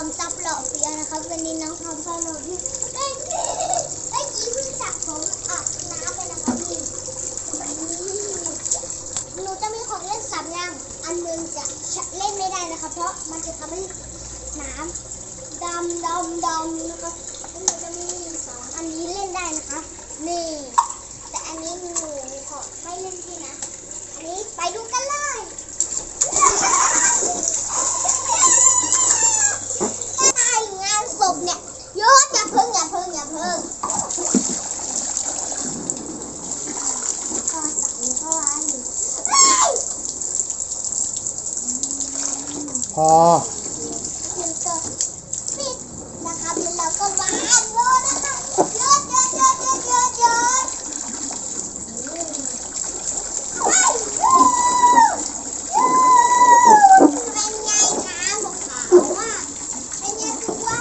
อมซับหล่อเฟียนะครับ วันนี้น้องทอมซับหล่อที่เอ้ยเอ้ยยี่เพิ่งสระผมอาบน้ำไปนะครับนี่หนูจะมีของเล่นสามอย่างอันหนึ่งจะเล่นไม่ได้นะคะเพราะมันจะทำให้น้ำดำดำดำนะคะแล้วหนูจะมีสองอันนี้เล่นได้นะคะนี่แต่อันนี้หนูขอไม่เล่นที่นะ อันนี้ไปดูกันเลยตายงานศพเนี่ยโยนอย่าเพิ่งอย่าเพิ่งอย่าเพิ่งก็สั่งเข้าไว้เฮ้ยพอมันก็ปิดนะครับแล้วเราก็วางโยนนะคะโยนโยนโยนโยนโยนโยนเฮ้ยเป็นไงคะบอกขาวอะเป็นไงคือว่า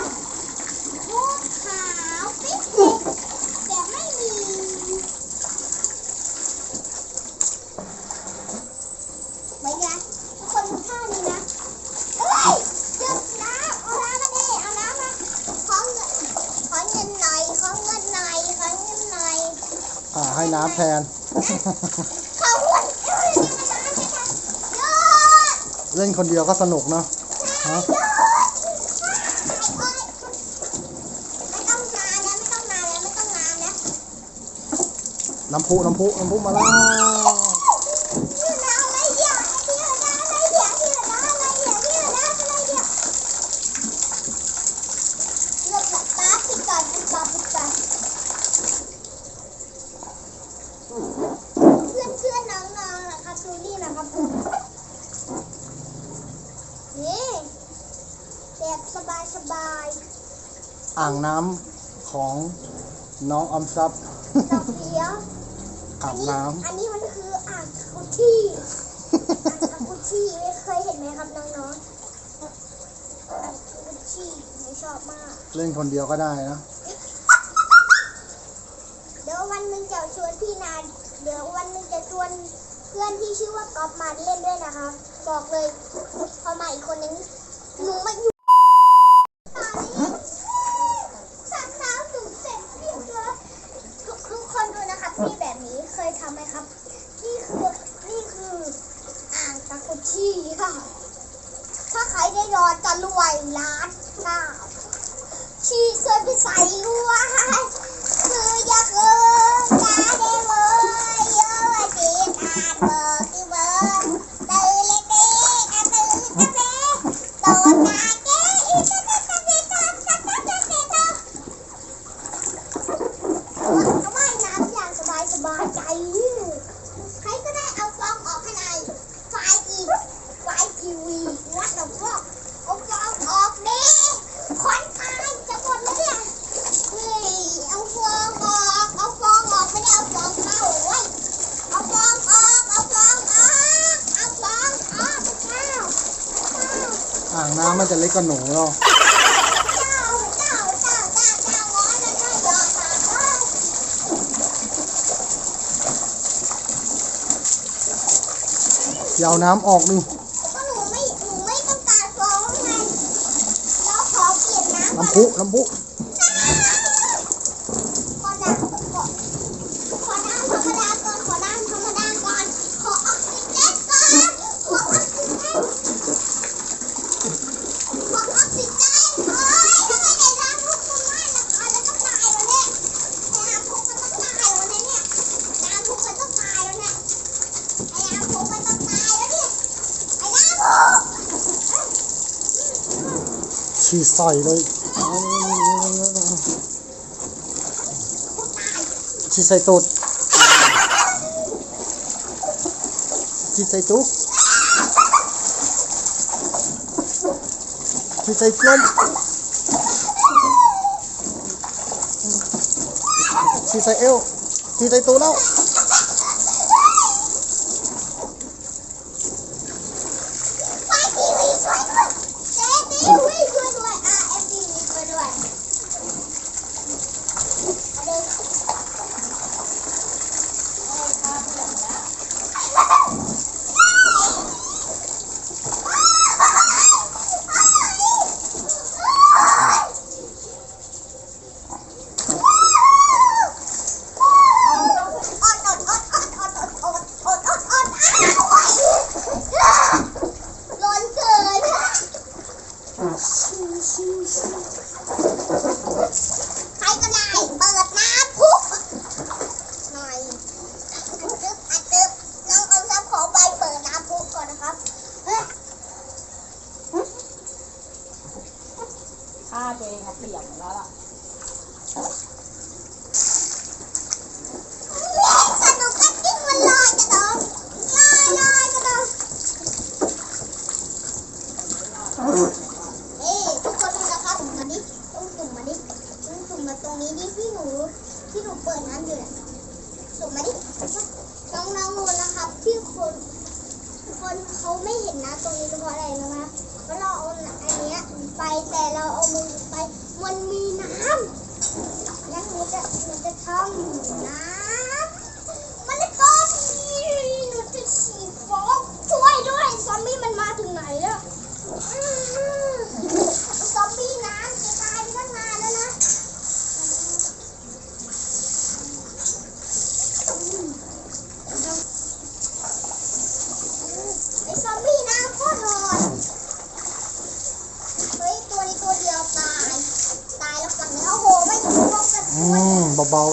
ลูกขาวปิ๊กปิ๊กแต่ไม่มีเป็นไงทุกคนดูท่านี้นะ เฮ้ยหยุดน้ำเอาน้ำมาดิเอาน้ำมาขอเงินขอเงินหน่อยขอเงินหน่อยขอเงินหน่อย อ่าให้น้ำแทนขอเงินเอ้ยนี่มันน้ำใช่ไหมหยุดเล่นคนเดียวก็สนุกเนาะฮะหยุดโอ๊ยไม่ต้องนานแล้วไม่ต้องนานแล้วไม่ต้องนานแล้วน้ำพุน้ำพุน้ำพุมาแล้ว ที่น้ำอะไรเดี๋ยวที่น้ำอะไรเดี๋ยวที่น้ำอะไรเดี๋ยวที่น้ำอะไรเดี๋ยวหลบหลับตาปิดก่อนปิดก่อนปิดก่อน เพื่อนเพื่อนๆน้องๆนะครับดูนี่นะครับนี่แบบสบายสบาย อ่างน้ำของน้องออมทรัพย์ๆดอกเดียวอาบน้อันนี้มันคืออ่างคาคุชี่อ่างคาคุชี่ไม่เคยเห็นไหมครับน้องๆอ่างคาคุชี่ไม่ชอบมากำเล่นคนเดียวก็ได้นะ เดี๋ยววันหนึ่งจะชวนพี่นาเดี๋ยววันหนึ่งจะชวนเพื่อนที่ชื่อว่าก๊อฟมาเล่นด้วยนะคะบอกเลยพอมาอีกคนนึงหนูมาอยู่ตอนนี้สักเท้าสูงเสร็จเรียบร้อยทุกทุกคนดูนะครับที่แบบนี้เคยทำไหมครับ นี่คือนี่คืออ่างตะกุชี่ค่ะ ถ้าใครอจะรวยล้านหน้าชีช่วยไปใส่รวยคืออยากเออตาได้เว้ยเยอะจีตาเบิกที่เบิกตื่นเลยเด็กอะตื่นตะเบโตตาเจ๊อีตะตะตะเบตะตะตะตะเบตะเอาว่ายน้ำอย่างสบายสบายใจใครก็ได้เอาฟองออกให้หน่อยไฟอีกไฟทีวีวัดดอกบอกเอาฟองออกดิควันตายจะหมดแล้วเนี่ย เฮ้ยเอาฟองออก เอาฟองออกไม่ได้เอาฟองเข้าเว้ยเอาฟองออก เอาฟองออก เอาฟองออกเข้าเข้า อ่างน้ำ มันจะเล็กกว่าหนูเนาะเจ้าเจ้าเจ้าเจ้าเจ้าร้อยแล้วเจ้าหยอดปากเว้ยอย่าเอาน้ำออกดิก็หนูไม่หนูไม่ต้องการฟองไงเราขอเปลี่ยนน้ำก่อน น้ำพุน้ำพุ ขอน้ำก่อนขอน้ำธรรมดาก่อน ขอน้ำธรรมดาก่อน ขอออกซิเจนก่อน ขอออกซิเจน ขอออกซิเจนเฮ้ยทำไมในน้ำพุมันไม่ละคายแล้วต้องตายแล้วเนี่ยในน้ำพุมันต้องตายแล้วเนี่ยเนี่ยน้ำพุมันต้องตายแล้วเนี่ยไอ้น้ำพุมันต้องตายแล้วเนี่ยไอ้น้ำพุ ฉีดใส่เลยฉีดใส่ตูดฉีดใส่จุ๊กฉีดใส่ก้นฉีดใส่เอวฉีดใส่ตูดแล้ว ใครก็ได้เปิดน้ำพุกหน่อยอัดตึ๊บอัดตึ๊บน้องอมซับขอไปเปิดน้ำพุกก่อนนะครับข้าตัวเองเปียกแล้วล่ะ เปิดน้ำอยู่เนี่ยกไหมดิน้องน้องรู้นะครับ ที่คนคนเขาไม่เห็นน้ำตรงนี้เพราะอะไรรู้ไหมเพราะเราเอาอันนี้ไปแต่เราเอามือไป มันมีน้ำ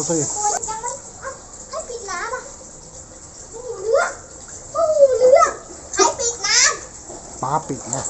สิป้าปิดนะ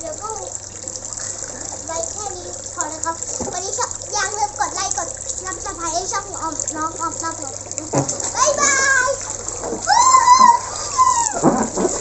เดี๋ยวก็ไว้แค่นี้พอนะครับ วันนี้ชอบอย่าลืมกดไลค์กดรับสมัยให้ช่องออมน้องออมตาผมบ๊ายบาย